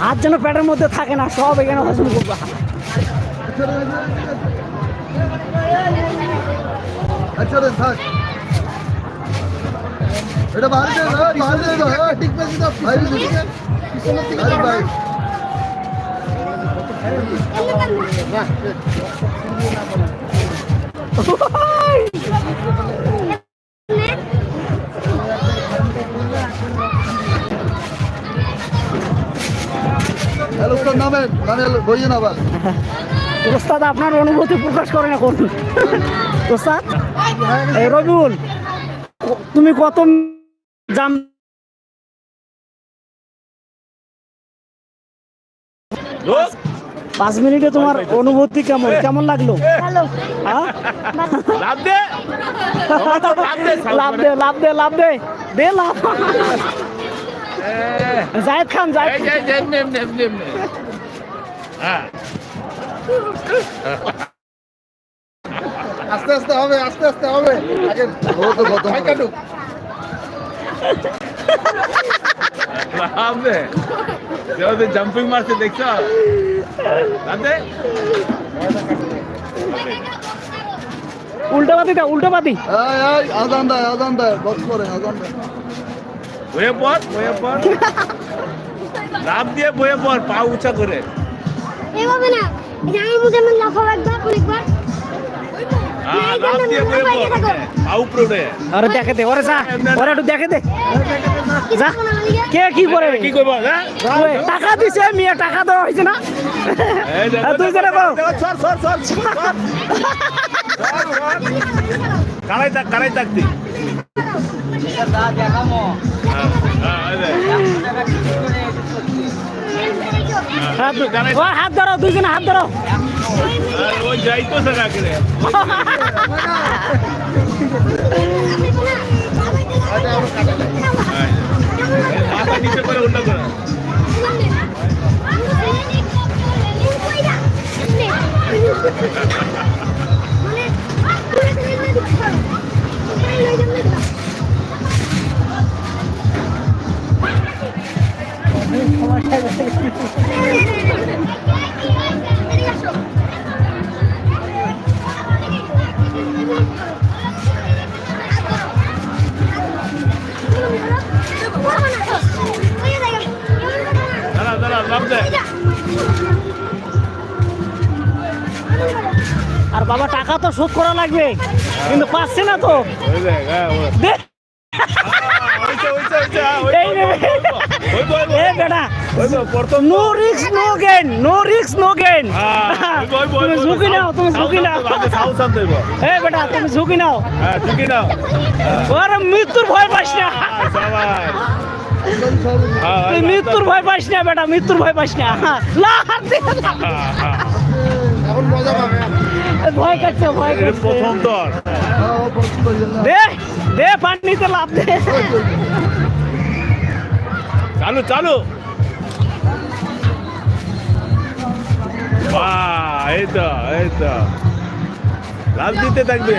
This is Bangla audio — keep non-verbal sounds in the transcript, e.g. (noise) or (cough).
হাত যেন পেটের মধ্যে থাকে না সব এখানে হজম করবা। আচ্ছা রে থাক। এটা বাইরে দে না বাইরে দে না ঠিক আছে না বাইরে দে পিছনের দিকে আরে ভাই হ্যালো নামে বইয়েন আবার ওস্তাদ আপনার অনুভূতি প্রকাশ করেন এখন। ওস্তাদ রবিউল তুমি কত জাম পাঁচ মিনিটে তোমার অনুভূতি কেমন? কেমন লাগল? হ্যাঁ? লাভ দে লাভ দে লাভ দে লাভ দে। দে লাভ। জায়েদ খান জায়েদ আস্তে আস্তে হবে আস্তে আস্তে হবে আগে দে যেভাবে জাম্পিং মারছে দেখছ দে উল্টো পাতি দা উল্টো পাতি এই এই আজান দেয় আজান দেয় বক্স করে আজান দেয় বয়ে পর বয়ে পর (laughs) লাভ দিয়ে বয়ে পর পা উঁচা করে। এভাবে না যে আমি যেমন লাফাবো একবার অনেকবার। উঠে। আরে দেখে দে ওরে যা ওরে একটু দেখে দে। যা। কে কি করে? কি করব হ্যাঁ? টাকা দিছে মিয়া টাকা দেওয়া হয়েছে না? তুই জেনে বল। সর সর সর কারাই থাক কারাই থাকতি। হাত ও হাত ধরো দুইজনে হাত ধরো। যাইতো (laughs) আর বাবা টাকা তো শোধ করা লাগবে কিন্তু পাচ্ছে না তো দেখ বেটা। ওই বল, প্রথম no risk no gain no risk no gain হ্যাঁ, তুমি ঝুঁকি নাও তুমি ঝুঁকি নাও। এ বেটা তুমি ঝুঁকি নাও। হ্যাঁ, ঝুঁকি নাও। ওরে মৃত্যুর ভয় পাস না। হ্যাঁ, সবাই। হ্যাঁ, তুই মৃত্যুর ভয় পাস না বেটা মৃত্যুর ভয় পাস না। লাহার দে। এখন মজা পাবে। ভয় কাটছে ভয় কাটছে প্রথম দর হ্যাঁ দে দে পানিতে লাভ দে। চালু চালু। বা এই তো এই তো। লাভ দিতে থাকবে।